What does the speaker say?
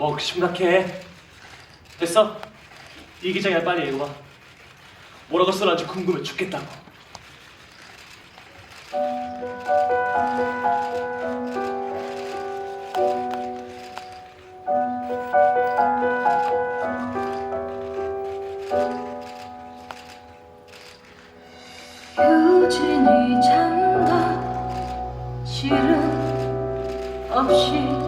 어 심각해. 됐어? 이 기장이야 빨리 읽어봐 뭐라고 써놨지 궁금해 죽겠다고. 유진이 잔다. 실은 없이